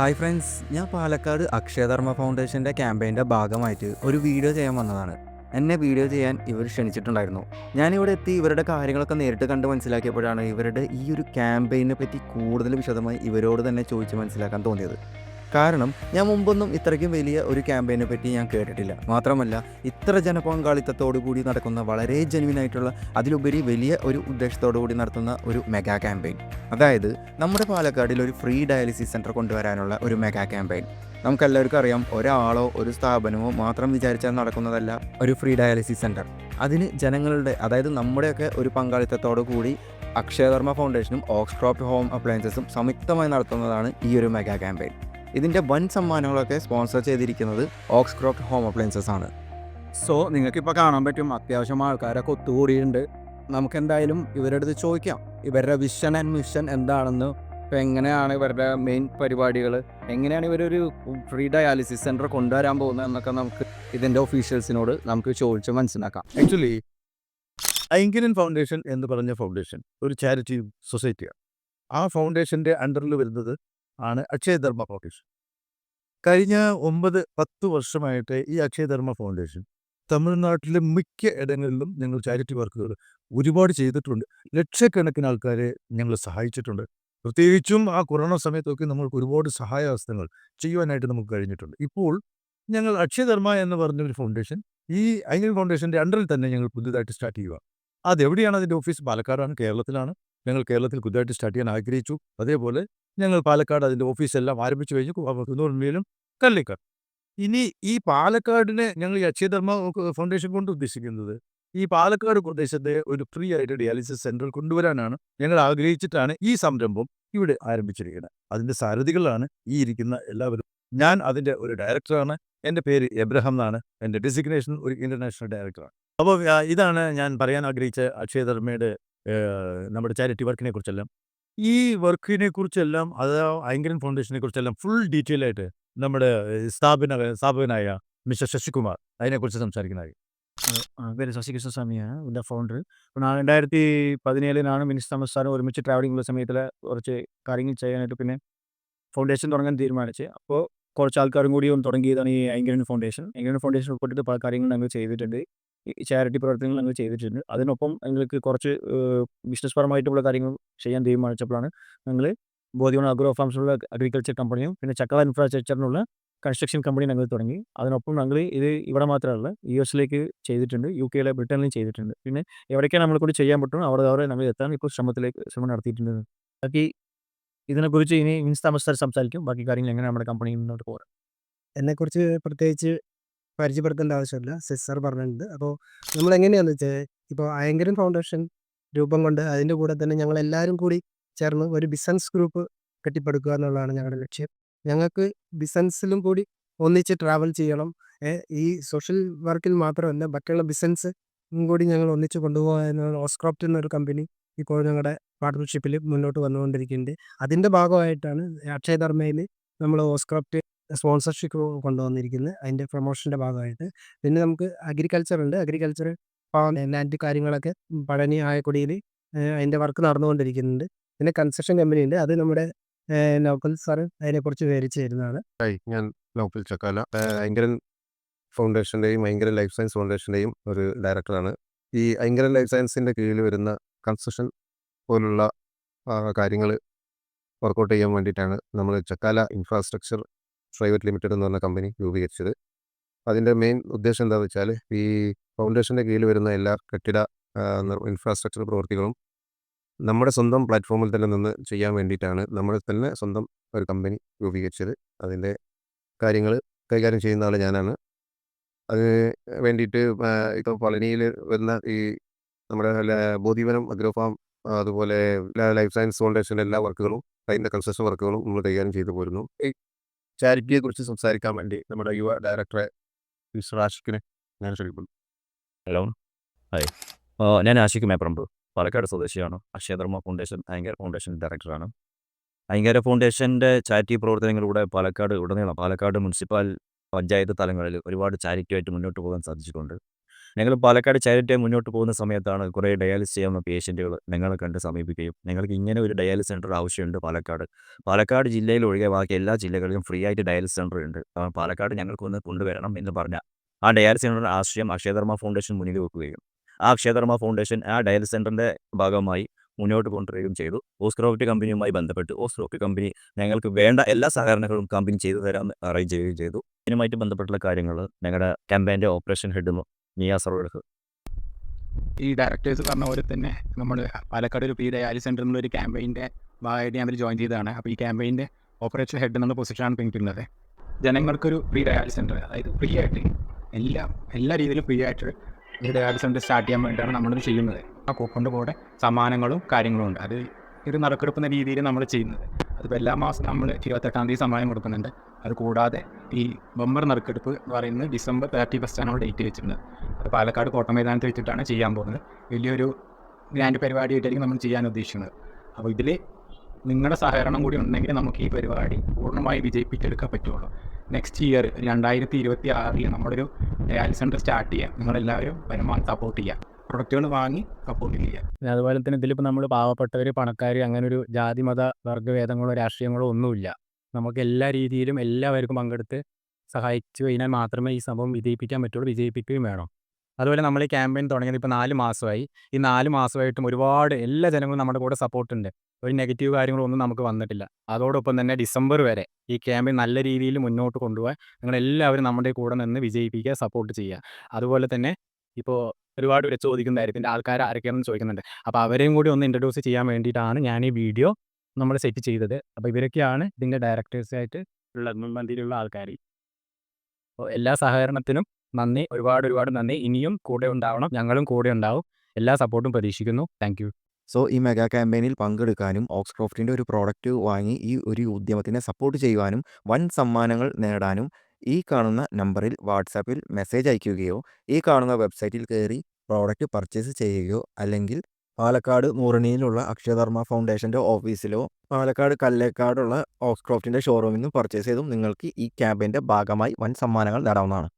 Hi friends ഞാൻ പാലക്കാട് അക്ഷയധർമ്മ ഫൗണ്ടേഷന്റെ ക്യാമ്പയിന്റെ ഭാഗമായിട്ട് ഒരു വീഡിയോ ചെയ്യാൻ വന്നതാണ്. എന്നെ വീഡിയോ ചെയ്യാൻ ഇവർ ക്ഷണിച്ചിട്ടുണ്ടായിരുന്നു. ഞാനിവിടെ എത്തി ഇവരുടെ കാര്യങ്ങളൊക്കെ നേരിട്ട് കണ്ട് മനസ്സിലാക്കിയപ്പോഴാണ് ഇവരുടെ ഈ ഒരു ക്യാമ്പയിനെ പറ്റി കൂടുതൽ വിശദമായി ഇവരോട് തന്നെ ചോദിച്ച് മനസ്സിലാക്കാൻ തോന്നിയത്. കാരണം ഞാൻ മുമ്പൊന്നും ഇത്രയ്ക്കും വലിയ ഒരു ക്യാമ്പയിനെ പറ്റി ഞാൻ കേട്ടിട്ടില്ല. മാത്രമല്ല ഇത്ര ജനപങ്കാളിത്തത്തോടു കൂടി നടക്കുന്ന വളരെ ജെനുവിൻ ആയിട്ടുള്ള അതിലുപരി വലിയ ഒരു ഉദ്ദേശത്തോടു കൂടി നടത്തുന്ന ഒരു മെഗാ ക്യാമ്പയിൻ അതായത് നമ്മുടെ പാലക്കാടിൽ ഒരു ഫ്രീ ഡയാലിസിസ് സെന്റർ കൊണ്ടുവരാനുള്ള ഒരു മെഗാ ക്യാമ്പയിൻ നമുക്കെല്ലാവർക്കും അറിയാം ഒരാളോ ഒരു സ്ഥാപനമോ മാത്രം വിചാരിച്ചാൽ നടക്കുന്നതല്ല ഒരു ഫ്രീ ഡയാലിസിസ് സെന്റർ അതിന് ജനങ്ങളുടെ അതായത് നമ്മുടെയൊക്കെ ഒരു പങ്കാളിത്തത്തോടു കൂടി അക്ഷയകർമ്മ ഫൗണ്ടേഷനും ഓക്സ്ക്രോപ്റ്റ് ഹോം അപ്ലയൻസസും സംയുക്തമായി നടത്തുന്നതാണ് ഈ ഒരു മെഗാ ക്യാമ്പയിൻ ഇതിന്റെ വൻ സമ്മാനങ്ങളൊക്കെ സ്പോൺസർ ചെയ്തിരിക്കുന്നത് ഓക്സ്ക്രോഫ്റ്റ് ഹോം അപ്ലയൻസസ് ആണ്. സോ നിങ്ങൾക്കിപ്പോൾ കാണാൻ പറ്റും അത്യാവശ്യം ആൾക്കാരൊക്കെ ഒത്തുകൂടിയിട്ടുണ്ട്. നമുക്ക് എന്തായാലും ഇവരുടെ അടുത്ത് ചോദിക്കാം. ഇവരുടെ വിഷൻ ആൻഡ് മിഷൻ എന്താണെന്ന്. ഇപ്പം എങ്ങനെയാണ് ഇവരുടെ മെയിൻ പരിപാടികൾ എങ്ങനെയാണ് ഇവരൊരു ഫ്രീ ഡയാലിസിസ് സെന്റർ കൊണ്ടുവരാൻ പോകുന്നത് എന്നൊക്കെ നമുക്ക് ഇതിന്റെ ഒഫീഷ്യൽസിനോട് നമുക്ക് ചോദിച്ച് മനസ്സിലാക്കാം. ആക്ച്വലി ഐങ്കിനൻ ഫൗണ്ടേഷൻ എന്ന് പറഞ്ഞ ഫൗണ്ടേഷൻ ഒരു ചാരിറ്റി സൊസൈറ്റിയാണ് ആ ഫൗണ്ടേഷന്റെ അണ്ടറിൽ വരുന്നത് ആണ് അക്ഷയധർമ്മ ഫൗണ്ടേഷൻ കഴിഞ്ഞ ഒമ്പത് പത്ത് വർഷമായിട്ട് ഈ അക്ഷയധർമ്മ ഫൗണ്ടേഷൻ തമിഴ്നാട്ടിലെ മിക്ക ഇടങ്ങളിലും ഞങ്ങൾ ചാരിറ്റി വർക്കുകൾ ഒരുപാട് ചെയ്തിട്ടുണ്ട്. ലക്ഷക്കണക്കിന് ആൾക്കാരെ ഞങ്ങൾ സഹായിച്ചിട്ടുണ്ട്. പ്രത്യേകിച്ചും ആ കൊറോണ സമയത്തൊക്കെ നമ്മൾക്ക് ഒരുപാട് സഹായഹസ്തങ്ങൾ ചെയ്യുവാനായിട്ട് നമുക്ക് കഴിഞ്ഞിട്ടുണ്ട്. ഇപ്പോൾ ഞങ്ങൾ അക്ഷയധർമ്മ എന്ന് പറഞ്ഞ ഒരു ഫൗണ്ടേഷൻ ഈ അയ്യൻ ഫൗണ്ടേഷന്റെ അണ്ടറിൽ തന്നെ ഞങ്ങൾ പുതിയതായിട്ട് സ്റ്റാർട്ട് ചെയ്യുക അതെവിടെയാണ് അതിന്റെ ഓഫീസ്? പാലക്കാടാണ് കേരളത്തിലാണ്. ഞങ്ങൾ കേരളത്തിൽ പുതുതായിട്ട് സ്റ്റാർട്ട് ചെയ്യാൻ ആഗ്രഹിച്ചു. അതേപോലെ ഞങ്ങൾ പാലക്കാട് അതിന്റെ ഓഫീസെല്ലാം ആരംഭിച്ചു കഴിഞ്ഞു. കുന്നൂറിലും കല്ലിക്കാട് ഇനി ഈ പാലക്കാടിനെ ഞങ്ങൾ ഈ അക്ഷയധർമ്മ ഫൗണ്ടേഷൻ കൊണ്ട് ഉദ്ദേശിക്കുന്നത് ഈ പാലക്കാട് പ്രദേശത്തെ ഒരു ഫ്രീ ആയിട്ട് ഡയാലിസിസ് സെന്റർ കൊണ്ടുവരാനാണ് ഞങ്ങൾ ആഗ്രഹിച്ചിട്ടാണ് ഈ സംരംഭം ഇവിടെ ആരംഭിച്ചിരിക്കുന്നത്. അതിന്റെ സാരഥികളാണ് ഈ ഇരിക്കുന്ന എല്ലാവരും. ഞാൻ അതിന്റെ ഒരു ഡയറക്ടറാണ്. എന്റെ പേര് എബ്രഹാം എന്നാണ്. എന്റെ ഡെസിഗ്നേഷൻ ഒരു ഇന്റർനാഷണൽ ഡയറക്ടറാണ്. അപ്പോൾ ഇതാണ് ഞാൻ പറയാൻ ആഗ്രഹിച്ച അക്ഷയധർമ്മയുടെ നമ്മുടെ ചാരിറ്റി വർക്കിനെ കുറിച്ചെല്ലാം ഈ വർക്കിനെ കുറിച്ചെല്ലാം അത് ഐങ്കരൻ ഫൗണ്ടേഷനെ കുറിച്ചെല്ലാം ഫുൾ ഡീറ്റെയിൽ ആയിട്ട് നമ്മുടെ സ്ഥാപന സ്ഥാപകനായ മിസ്റ്റർ ശശികുമാർ അതിനെക്കുറിച്ച് സംസാരിക്കുന്നതായി പേര് ശശികൃഷ്ണ സ്വാമിയാണ് ഇതിന്റെ ഫൗണ്ടർ രണ്ടായിരത്തി പതിനേഴിലാണ് മിനിസ്റ്റർ സംസ്ഥാനം ഒരുമിച്ച് ട്രാവലിംഗ് ഉള്ള സമയത്തിൽ കുറച്ച് കാര്യങ്ങൾ ചെയ്യാനായിട്ട് പിന്നെ ഫൗണ്ടേഷൻ തുടങ്ങാൻ തീരുമാനിച്ച്. അപ്പോൾ കുറച്ച് ആൾക്കാരും കൂടി ഒന്ന് തുടങ്ങിയതാണ് ഈ ഐങ്കരൻ ഫൗണ്ടേഷൻ. ഐങ്കരൻ ഫൗണ്ടേഷൻ ഉൾപ്പെട്ടിട്ട് പല കാര്യങ്ങൾ ഞങ്ങൾ ചെയ്തിട്ടുണ്ട്. ചാരിറ്റി പ്രവർത്തനങ്ങൾ ഞങ്ങൾ ചെയ്തിട്ടുണ്ട്. അതിനൊപ്പം ഞങ്ങൾക്ക് കുറച്ച് ബിസിനസ് പരമായിട്ടുള്ള കാര്യങ്ങൾ ചെയ്യാൻ തീരുമാനിച്ചപ്പോഴാണ് ഞങ്ങൾ ബോധ്യമാണ് അഗ്രോ ഫാംസിലുള്ള അഗ്രികൾച്ചർ കമ്പനിയും പിന്നെ ചക്കല ഇൻഫ്രാസ്ട്രക്ചറിനുള്ള കൺസ്ട്രക്ഷൻ കമ്പനി ഞങ്ങൾ തുടങ്ങി. അതിനൊപ്പം ഞങ്ങൾ ഇത് ഇവിടെ മാത്രമല്ല യു എസിലേക്ക് ചെയ്തിട്ടുണ്ട് യു കെയിലെ ബ്രിട്ടനിലും ചെയ്തിട്ടുണ്ട്. പിന്നെ എവിടേക്കാണ് നമ്മളെ കൂടി ചെയ്യാൻ പറ്റും അവിടെ അവിടെ നമ്മൾ എത്താൻ ഇപ്പോൾ ശ്രമത്തിലേക്ക് ശ്രമം നടത്തിയിട്ടുണ്ട്. ബാക്കി ഇതിനെക്കുറിച്ച് ഇനി മീൻസ് താമസത്തിൽ സംസാരിക്കും. ബാക്കി കാര്യങ്ങൾ എങ്ങനെ നമ്മുടെ കമ്പനി മുന്നോട്ട് പോകാം എന്നെക്കുറിച്ച് പ്രത്യേകിച്ച് പരിചയപ്പെടുത്തേണ്ട ആവശ്യമില്ല. സിസർ പറഞ്ഞിട്ടുണ്ട്. അപ്പോൾ നമ്മൾ എങ്ങനെയാണെന്ന് വെച്ചാൽ ഇപ്പോൾ അയങ്കരൻ ഫൗണ്ടേഷൻ രൂപം കൊണ്ട് അതിന്റെ കൂടെ തന്നെ ഞങ്ങൾ എല്ലാവരും കൂടി ചേർന്ന് ഒരു ബിസിനസ് ഗ്രൂപ്പ് കെട്ടിപ്പടുക്കുക എന്നുള്ളതാണ് ഞങ്ങളുടെ ലക്ഷ്യം. ഞങ്ങൾക്ക് ബിസിനസ്സിലും കൂടി ഒന്നിച്ച് ട്രാവൽ ചെയ്യണം. ഈ സോഷ്യൽ വർക്കിൽ മാത്രമല്ല ബാക്കിയുള്ള ബിസിനസ് കൂടി ഞങ്ങൾ ഒന്നിച്ച് കൊണ്ടുപോകാനുള്ള ഓസ്ക്രോപ്റ്റ് എന്നൊരു കമ്പനി ഇപ്പോൾ ഞങ്ങളുടെ പാർട്ട്ണർഷിപ്പിൽ മുന്നോട്ട് വന്നുകൊണ്ടിരിക്കുന്നുണ്ട്. അതിന്റെ ഭാഗമായിട്ടാണ് അക്ഷയധർമ്മയിൽ നമ്മൾ ഓസ്ക്രോപ്റ്റ് സ്പോൺസർഷിപ്പ് കൊണ്ടുവന്നിരിക്കുന്നത് അതിന്റെ പ്രൊമോഷന്റെ ഭാഗമായിട്ട്. പിന്നെ നമുക്ക് അഗ്രികൾച്ചർ ഉണ്ട് അഗ്രികൾച്ചർ ലാൻഡ് കാര്യങ്ങളൊക്കെ പഴനി ആയക്കുടിയിൽ അതിന്റെ വർക്ക് നടന്നുകൊണ്ടിരിക്കുന്നുണ്ട്. പിന്നെ കൺസ്ട്രക്ഷൻ കമ്പനി ഉണ്ട് അത് നമ്മുടെ ലോക്കൽ സാർ അതിനെക്കുറിച്ച് വിവരിച്ച് തരുന്നതാണ്. ഞാൻ ലോക്കൽ ചക്കാല. ഭയങ്കര ഫൗണ്ടേഷന്റെയും ഭയങ്കര ലൈഫ് സയൻസ് ഫൗണ്ടേഷന്റെയും ഒരു ഡയറക്ടറാണ്. ഈ ഭയങ്കര ലൈഫ് സയൻസിന്റെ കീഴിൽ വരുന്ന കൺസ്ട്രക്ഷൻ പോലുള്ള കാര്യങ്ങൾ വർക്കൗട്ട് ചെയ്യാൻ വേണ്ടിയിട്ടാണ് നമ്മൾ ചക്കാല ഇൻഫ്രാസ്ട്രക്ചർ പ്രൈവറ്റ് ലിമിറ്റഡ് എന്ന് പറഞ്ഞ കമ്പനി രൂപീകരിച്ചത്. അതിന്റെ മെയിൻ ഉദ്ദേശം എന്താണെന്ന് വെച്ചാൽ ഈ ഫൗണ്ടേഷന്റെ കീഴിൽ വരുന്ന എല്ലാ കെട്ടിട ഇൻഫ്രാസ്ട്രക്ചർ പ്രവൃത്തികളും നമ്മുടെ സ്വന്തം പ്ലാറ്റ്ഫോമിൽ തന്നെ നിന്ന് ചെയ്യാൻ വേണ്ടിയിട്ടാണ് നമ്മൾ തന്നെ സ്വന്തം ഒരു കമ്പനി രൂപീകരിച്ചത്. അതിന്റെ കാര്യങ്ങൾ കൈകാര്യം ചെയ്യുന്ന ആൾ ഞാനാണ്. അത് വേണ്ടിയിട്ട് ഇപ്പോൾ പളനിയിൽ വരുന്ന ഈ നമ്മുടെ ബോധീവനം ബോധിവനം അഗ്രോ ഫാം അതുപോലെ ലൈഫ് സയൻസ് ഫൗണ്ടേഷന്റെ എല്ലാ വർക്കുകളും അതിന്റെ കൺസ്ട്രക്ഷൻ വർക്കുകളും നമ്മൾ കൈകാര്യം ചെയ്തു പോരുന്നു. ഈ ചാരിറ്റിയെക്കുറിച്ച് സംസാരിക്കാൻ വേണ്ടി നമ്മുടെ യുവ ഡയറക്ടറെ ആഷിഖിനെ ഞാൻ ക്ഷണിക്കുന്നു. ഹലോ. ഹായ്. ഞാൻ ആഷിഖ് മേപ്പറമ്പ്. പാലക്കാട് സ്വദേശിയാണ്. അക്ഷയധർമ്മ ഫൗണ്ടേഷൻ അയങ്കര ഫൗണ്ടേഷൻ ഡയറക്ടറാണ്. അയങ്കര ഫൗണ്ടേഷന്റെ ചാരിറ്റി പ്രവർത്തനങ്ങളിലൂടെ പാലക്കാട് ഉടനീളം പാലക്കാട് മുനിസിപ്പൽ പഞ്ചായത്ത് തലങ്ങളിൽ ഒരുപാട് ചാരിറ്റിയായിട്ട് മുന്നോട്ട് പോകാൻ സാധിച്ചിട്ടുണ്ട്. ഞങ്ങൾ പാലക്കാട് ചാരിറ്റി മുന്നോട്ട് പോകുന്ന സമയത്താണ് കുറേ ഡയാലിസിസ് ചെയ്യാവുന്ന പേഷ്യന്റുകൾ ഞങ്ങളെ കണ്ട് സമീപിക്കുകയും ഞങ്ങൾക്ക് ഇങ്ങനെ ഒരു ഡയാലിസ് സെന്റർ ആവശ്യമുണ്ട് പാലക്കാട്. പാലക്കാട് ജില്ലയിൽ ഒഴികെ ബാക്കി എല്ലാ ജില്ലകളിലും ഫ്രീ ആയിട്ട് ഡയാലിസ് സെന്റർ ഉണ്ട്. പാലക്കാട് ഞങ്ങൾക്കൊന്ന് കൊണ്ടുവരണം എന്ന് പറഞ്ഞ ആ ഡയാലിസ് സെന്ററിന്റെ ആശയം അക്ഷയധർമ്മ ഫൗണ്ടേഷൻ മുന്നിൽ വെക്കുകയും ആ അക്ഷയധർമ്മ ഫൗണ്ടേഷൻ ആ ഡയാലിസ് സെന്ററിന്റെ ഭാഗമായി മുന്നോട്ട് കൊണ്ടുവരികയും ചെയ്തു. ഓസ്ക്രോഫ്റ്റ് കമ്പനിയുമായി ബന്ധപ്പെട്ട് ഓസ്ക്രോഫ്റ്റ് കമ്പനി ഞങ്ങൾക്ക് വേണ്ട എല്ലാ സഹകരണങ്ങളും കമ്പനി ചെയ്തു തരാമെന്ന് അറേഞ്ച് ചെയ്യുകയും ചെയ്തു. ഇതിനുമായിട്ട് ബന്ധപ്പെട്ടുള്ള കാര്യങ്ങൾ ഞങ്ങളുടെ ക്യാമ്പയിന്റെ ഓപ്പറേഷൻ ഹെഡ് സർവർക്ക് ഈ ഡയറക്ടേഴ്സ് പറഞ്ഞ പോലെ തന്നെ നമ്മൾ പാലക്കാട് ഒരു പി ഡയാലിസ് സെന്റർ എന്നുള്ള ഒരു ക്യാമ്പയിന്റെ ഭാഗമായിട്ട് ഞാൻ അതിൽ ജോയിൻ ചെയ്തതാണ്. അപ്പോൾ ഈ ക്യാമ്പയിന്റെ ഓപ്പറേഷൻ ഹെഡ് എന്നുള്ള പൊസിഷനാണ് പിന്നിട്ടുള്ളത് ജനങ്ങൾക്കൊരു ഫ്രീ ഡയാലിസ് സെന്റർ അതായത് ഫ്രീ ആയിട്ട് എല്ലാ എല്ലാ രീതിയിലും ഫ്രീ ആയിട്ട് ഈ ഡയാലിസ് സെന്റർ സ്റ്റാർട്ട് ചെയ്യാൻ വേണ്ടിയിട്ടാണ് നമ്മളിത് ചെയ്യുന്നത്. ആ കൂപ്പണിന്റെ കൂടെ സമ്മാനങ്ങളും കാര്യങ്ങളും ഉണ്ട്. അത് ഒരു നറുക്കെടുക്കുന്ന രീതിയിൽ നമ്മൾ ചെയ്യുന്നത്. അതിപ്പോൾ എല്ലാ മാസം നമ്മൾ ഇരുപത്തെട്ടാം തീയതി സമ്മാനം കൊടുക്കുന്നുണ്ട്. അത് കൂടാതെ ഈ ബമ്പർ നറുക്കെടുപ്പ് എന്ന് പറയുന്നത് ഡിസംബർ തേർട്ടി ഫസ്റ്റ് ആണ് ഡേറ്റ് വെച്ചിട്ടുണ്ട് അത് പാലക്കാട് കോട്ട മൈതാനത്ത് വെച്ചിട്ടാണ് ചെയ്യാൻ പോകുന്നത്. വലിയൊരു ഗ്രാൻഡ് പരിപാടിയായിട്ടായിരിക്കും നമ്മൾ ചെയ്യാൻ ഉദ്ദേശിക്കുന്നത്. അപ്പോൾ ഇതിൽ നിങ്ങളുടെ സഹകരണം കൂടി ഉണ്ടെങ്കിൽ നമുക്ക് ഈ പരിപാടി പൂർണമായി വിജയിപ്പിച്ചെടുക്കാൻ പറ്റുള്ളൂ. നെക്സ്റ്റ് ഇയർ രണ്ടായിരത്തി ഇരുപത്തി ആറിൽ നമ്മളൊരു ഡയാലിസ് സെന്റർ സ്റ്റാർട്ട് ചെയ്യാം നിങ്ങളെല്ലാവരും പരമാവധി സപ്പോർട്ട് ചെയ്യാം. പ്രൊഡക്റ്റുകൾ വാങ്ങി സപ്പോർട്ട് ചെയ്യുക അതുപോലെ തന്നെ ഇതിലിപ്പോൾ നമ്മൾ പാവപ്പെട്ടവർ പണക്കാർ അങ്ങനെ ഒരു ജാതി മത വർഗഭേദങ്ങളോ രാഷ്ട്രീയങ്ങളോ ഒന്നുമില്ല. നമുക്ക് എല്ലാ രീതിയിലും എല്ലാവർക്കും പങ്കെടുത്ത് സഹായിച്ചു കഴിഞ്ഞാൽ മാത്രമേ ഈ സംഭവം വിജയിപ്പിക്കാൻ പറ്റുള്ളൂ വിജയിപ്പിക്കുകയും വേണം. അതുപോലെ നമ്മൾ ഈ ക്യാമ്പയിൻ തുടങ്ങിയത് ഇപ്പോൾ നാല് മാസമായി. ഈ നാല് മാസമായിട്ടും ഒരുപാട് എല്ലാ ജനങ്ങളും നമ്മുടെ കൂടെ സപ്പോർട്ട് ഉണ്ട് ഒരു നെഗറ്റീവ് കാര്യങ്ങളൊന്നും നമുക്ക് വന്നിട്ടില്ല. അതോടൊപ്പം തന്നെ ഡിസംബർ വരെ ഈ ക്യാമ്പയിൻ നല്ല രീതിയിൽ മുന്നോട്ട് കൊണ്ടുപോകാൻ നിങ്ങളെല്ലാവരും നമ്മുടെ കൂടെ നിന്ന് വിജയിപ്പിക്കുക സപ്പോർട്ട് ചെയ്യുക. അതുപോലെ തന്നെ ഇപ്പോൾ ഒരുപാട് പേര് ചോദിക്കുന്നതായിരിക്കും ആൾക്കാർ ആരൊക്കെയാണെന്ന് ചോദിക്കുന്നുണ്ട്. അപ്പോൾ അവരെയും കൂടി ഒന്ന് ഇൻട്രൊഡ്യൂസ് ചെയ്യാൻ വേണ്ടിയിട്ടാണ് ഞാൻ ഈ വീഡിയോ നമ്മൾ സെറ്റ് ചെയ്തത്. അപ്പോൾ ഇവരൊക്കെയാണ് ഇതിന്റെ ഡയറക്ടേഴ്സായിട്ട് ഉള്ള മുൻപന്തിയിലുള്ള ആൾക്കാർ അപ്പോൾ എല്ലാ സഹകരണത്തിനും നന്ദി. ഒരുപാട് ഒരുപാട് നന്ദി. ഇനിയും കൂടെ ഉണ്ടാവണം. ഞങ്ങളും കൂടെ ഉണ്ടാവും. എല്ലാ സപ്പോർട്ടും പ്രതീക്ഷിക്കുന്നു. താങ്ക് സോ ഈ മെഗാ ക്യാമ്പയിനിൽ പങ്കെടുക്കാനും ഓക്സ്ക്രോഫ്റ്റിന്റെ ഒരു പ്രോഡക്റ്റ് വാങ്ങി ഈ ഒരു ഉദ്യമത്തിനെ സപ്പോർട്ട് ചെയ്യുവാനും വൻ സമ്മാനങ്ങൾ നേടാനും ഈ കാണുന്ന നമ്പറിൽ വാട്സാപ്പിൽ മെസ്സേജ് അയക്കുകയോ ഈ കാണുന്ന വെബ്സൈറ്റിൽ കയറി പ്രോഡക്റ്റ് പർച്ചേസ് ചെയ്യുകയോ അല്ലെങ്കിൽ പാലക്കാട് നൂറണിയിലുള്ള അക്ഷയധർമ്മ ഫൗണ്ടേഷന്റെ ഓഫീസിലോ പാലക്കാട് കല്ലേക്കാടുള്ള ഓക്സ്ക്രോഫ്റ്റിന്റെ ഷോറൂമിൽ നിന്നും പർച്ചേസ് ചെയ്തും നിങ്ങൾക്ക് ഈ ക്യാമ്പയിന്റെ ഭാഗമായി വൻ സമ്മാനങ്ങൾ നേടാവുന്നതാണ്.